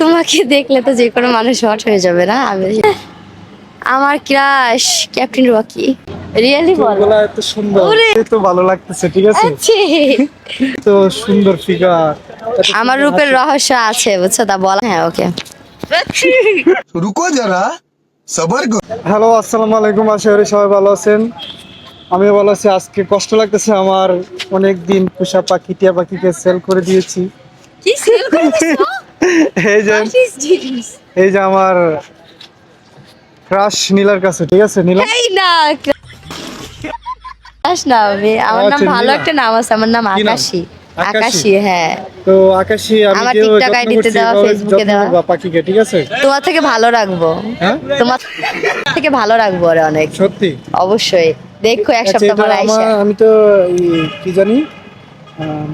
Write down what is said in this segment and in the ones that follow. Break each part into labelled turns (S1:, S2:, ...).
S1: তোমাকে দেখলে তো যে কোনো মানুষ হট হয়ে যাবে না? আমি আমার ক্রাশ ক্যাপ্টেন রকি। রিয়েলি বল।
S2: এত সুন্দর। তো ভালো লাগতেছে ঠিক আছে?
S1: আচ্ছা।
S2: তো সুন্দর ফিগার
S1: আমার রূপের রহস্য আছে বুঝছ? তা বল। হ্যাঁ ওকে
S3: রুকো যারা সবার
S2: হ্যালো আসসালামু আলাইকুম। আশা সবাই ভালো আছেন। আমি ভালো আছি। আজকে কষ্ট লাগতেছে আমার অনেক দিন পোষা পাখি টিয়া পাখিকে সেল করে দিয়েছি।
S1: কি সেল করেছ?
S2: এই যে এই যে আমার ক্রাশ নীলার কাছে ঠিক আছে নীলা?
S1: এই না ক্রাশ না আমি আমার নাম
S2: আচ্ছা,
S1: ভালো একটা নাম আছে আমার নাম আকাশী। হ্যাঁ।
S2: তো আকাশী আমি
S1: আমার দেওয়া, দেওয়া।
S2: পাখিকে ঠিক আছে?
S1: তোমার থেকে ভালো রাখব।
S2: হ্যাঁ?
S1: তোমার থেকে ভালো রাখব অনেক।
S2: সত্যি?
S1: অবশ্যই। দেখো এক
S2: আচ্ছা,
S1: সপ্তাহ
S2: এটা
S1: আইসা।
S2: আমি তো কি জানি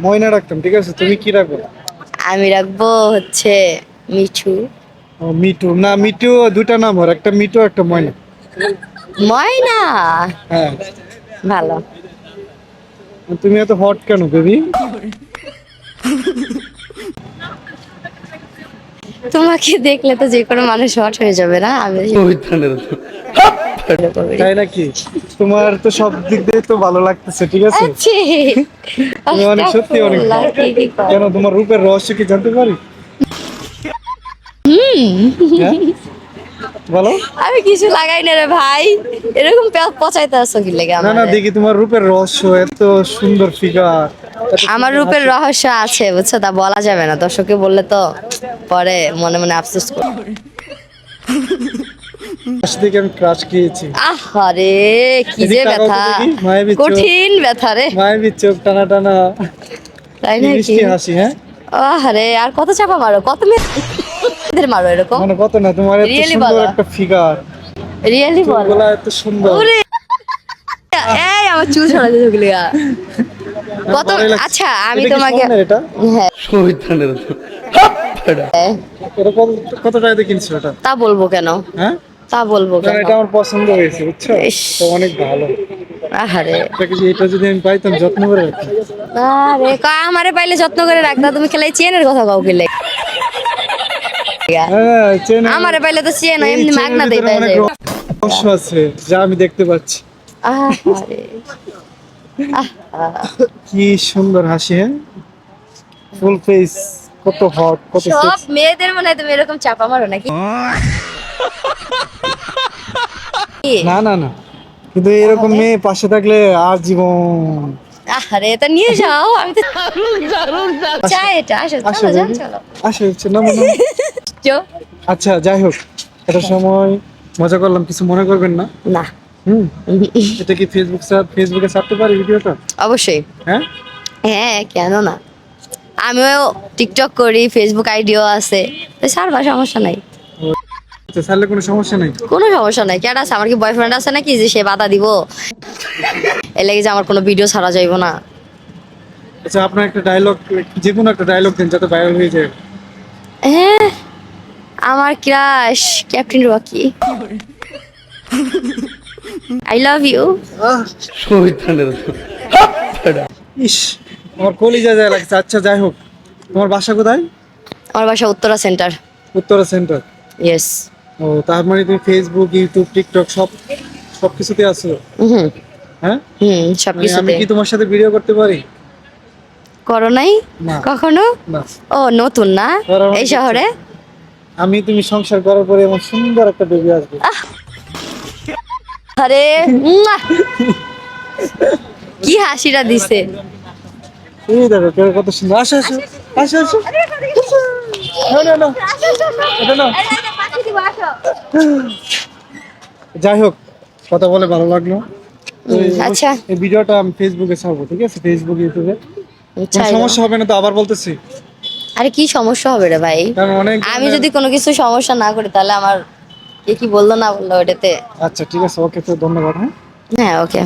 S2: ময়না রাখতাম ঠিক আছে? তুমি কি রাখো
S1: আমি রাখব হচ্ছে মিঠু।
S2: ও, মিটু না মিটু দুটা নাম ওর একটা মিটু একটা ময়না।
S1: ময়না?
S2: হ্যাঁ।
S1: ভালো।
S2: তুমি এত হট কেন বেবি
S1: তোমাকে দেখলে তো যে কোনো মানুষ হট হয়ে যাবে না আমি
S2: তাই নাকি? তোমার তো সব দিক দিয়ে তো ভালো লাগতেছে ঠিক আছে?
S1: আচ্ছা।
S2: তুমি অনেক সত্যি অনেক। কেন তোমার রূপের রহস্য কি জানতে পারি? হ্যাঁ? বলো।
S1: আমি কিছু লাগাই না রে ভাই। এরকম পচাইতে আসো কি লেগে
S2: না না দেখি তোমার রূপের রহস্য এত সুন্দর ফিগার
S1: আমার রূপের রহস্য আছে বুঝছ? তা বলা যাবে না। দর্শকে বললে তো পরে মনে মনে আফসোস করবে
S2: থেকে আমি ক্রাশ খেয়েছি।
S1: আহারে কি যে ব্যথা। কঠিন ব্যথা রে।
S2: চোখ টানা টানা
S1: তাই
S2: কি
S1: নাকি?
S2: মিষ্টি হাসি হ্যাঁ?
S1: আহারে আর কত চাপা মারো কত মেয়েদের মারো এরকম?
S2: মানে কত না তোমার এত
S1: Really
S2: সুন্দর একটা ফিগার
S1: রিয়েলি বল।
S2: চুলগুলা এত সুন্দর।
S1: ওরে। এই আমার চুল ছড়াতে ঢুকলি কত আচ্ছা আমি তোমাকে হ্যাঁ। হ্যাঁ,
S2: এটা কত কিনছো এটা?
S1: তা বলব কেন?
S2: হ্যাঁ?
S1: তা বলব কেন?
S2: এটা আমার পছন্দ হয়েছে বুঝছ? তো অনেক ভালো।
S1: আহারে।
S2: এটা যদি আমি পাইতাম যত্ন করে রাখতাম?
S1: আরে কা আমারে পাইলে যত্ন করে রাখতা তুমি খেলাই চেনের কথা কাউ খেলে
S2: হ্যাঁ চেন।
S1: আমারে পাইলে তো চেন এমনি মাগনা দেই
S2: অনেক রহস্য আছে যা আমি দেখতে পাচ্ছি।
S1: আহারে। আহা।
S2: কি সুন্দর হাসি হ্যাঁ? ফুল ফেস কত হট কত
S1: সব মেয়েদের মনে হয় তুমি এরকম চাপা মারো নাকি?
S2: না না না। কিন্তু এরকম মেয়ে পাশে থাকলে আর জীবন
S1: আরে এটা নিয়ে যাও আমি তো চাই এটা আসো চলো। চলো।
S2: আসে না মনে হয়।
S1: চো।
S2: আচ্ছা যাই হোক এটা সময় মজা করলাম কিছু মনে করবেন না?
S1: না।
S2: হুম? এটা কি ফেসবুক ফেসবুকে ছাড়তে পারি ভিডিওটা?
S1: অবশ্যই।
S2: হ্যাঁ?
S1: হ্যাঁ কেন না? আমিও টিকটক করি ফেসবুক আইডিও আছে। তো সারবা সমস্যা নাই।
S2: আচ্ছা কোনো সমস্যা নেই?
S1: কোনো সমস্যা নাই। কেন আছে? আমার কি বয়ফ্রেন্ড আছে নাকি যে সে বাধা দিব? এর লেগে যে আমার কোনো ভিডিও ছাড়া যাইব না।
S2: আচ্ছা আপনার একটা ডায়লগ যে কোনো একটা ডায়লগ দেন যাতে ভাইরাল হয়ে যায়।
S1: হ্যাঁ আমার crush captain Rocky. I love you
S2: ইস আমার কলিজা যায় লাগছে। আচ্ছা যাই হোক তোমার বাসা কোথায়?
S1: আমার বাসা Uttara centre
S2: Uttara centre
S1: yes
S2: ও তার মানে তুমি ফেসবুক ইউটিউব টিকটক সব সব কিছুতে আছো?
S1: হুম।
S2: হ্যাঁ?
S1: হুম সব
S2: মানে আমি কি তোমার সাথে ভিডিও করতে পারি?
S1: করো নাই কখনো? ও নতুন না? এই শহরে?
S2: আমি তুমি সংসার করার পরে এমন সুন্দর একটা বেবি আসবে।
S1: আরে! কি হাসিটা দিছে।
S2: এই দেখো কেউ কত সুন্দর। আসো আসো আসো আসো। না না না। এটা না। যাই হোক কথা বলে ভালো লাগল।
S1: আচ্ছা।
S2: এই ভিডিওটা আমি ফেসবুকে ছাড়বো ঠিক আছে? ফেসবুক ইউটিউবে সমস্যা হবে না তো আবার বলতেছি।
S1: আরে কি সমস্যা হবে রে ভাই? আমি যদি কোনো কিছু সমস্যা না করি তাহলে আমার কে কি বলল না বলল ওটাতে?
S2: আচ্ছা ঠিক আছে ওকে তো ধন্যবাদ হ্যাঁ?
S1: হ্যাঁ ওকে।